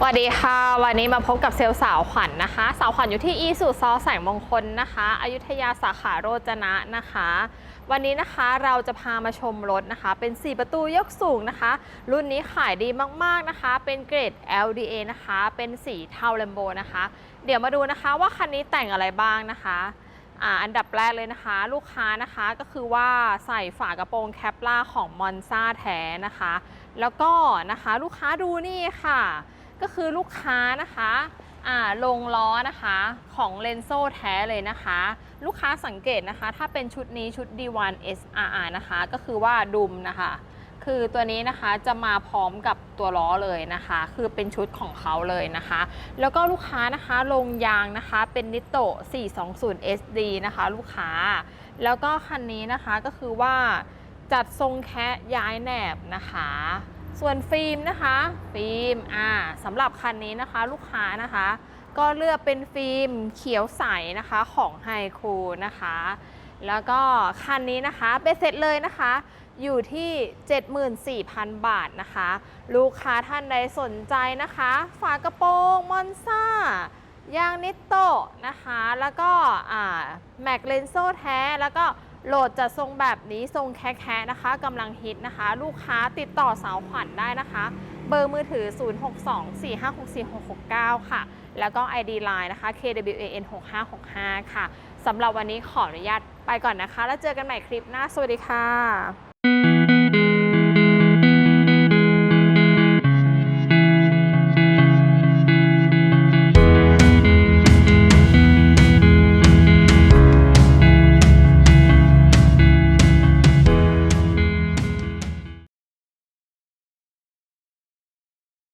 สวัสดีค่ะ วันนี้มาพบกับเซลล์สาวขวัญนะคะ สาวขวัญอยู่ที่อีสุซอแสงมงคลนะคะอยุธยาสาขาโรจนะนะคะ วันนี้นะคะเราจะพามาชมรถนะคะ เป็น 4 ประตูยกสูงนะคะ รุ่นนี้ขายดีมากๆนะคะ เป็นเกรด LDA นะคะ เป็นสีเทาแลมโบนะคะ เดี๋ยวมาดูนะคะว่าคันนี้แต่งอะไรบ้างนะคะอ่าอันดับแรกเลยนะคะ ลูกค้านะคะก็คือว่าใส่ฝากระโปรงแคปล่าของมอนซาแท้นะคะ แล้วก็นะคะลูกค้าดูนี่ค่ะ ก็คือลูกค้านะคะลงล้อนะคะของเลนโซแท้เลยนะคะ ลูกค้าสังเกตนะคะ ถ้าเป็นชุดนี้ชุด D1 SRR นะคะ ก็คือว่าดุมนะคะ คือตัวนี้นะคะจะมาพร้อมกับตัวล้อเลยนะคะ คือเป็นชุดของเขาเลยนะคะ แล้วก็ลูกค้านะคะลงยางนะคะเป็นนิโต 420 SD นะคะ ลูกค้า แล้วก็คันนี้นะคะก็คือว่าจัดทรงแคะย้ายแหนบนะคะ ส่วนฟิล์มนะคะฟิล์มอ่าสำหรับคันนี้นะคะลูกค้านะคะ ก็เลือกเป็นฟิล์มเขียวใสนะคะของไฮคูนะคะ แล้วก็คันนี้นะคะเบสเสร็จเลยนะคะ อยู่ที่ 74,000 บาทนะคะ ลูกค้าท่านใดสนใจนะคะ ฝากระโปรงมอนซ่ายางนิตโตนะคะ แล้วก็แม็กเลนโซแท้แล้วก็ โหลดจะทรงแบบนี้ทรงแคะๆนะคะกำลังฮิตนะคะ ลูกค้าติดต่อสาวขวัญได้นะคะ เบอร์มือถือ 0624564669 ค่ะ แล้วก็ ID Line นะคะ KWAN 6565 ค่ะสำหรับวันนี้ขออนุญาตไปก่อนนะคะ แล้วเจอกันใหม่คลิปหน้า สวัสดีค่ะ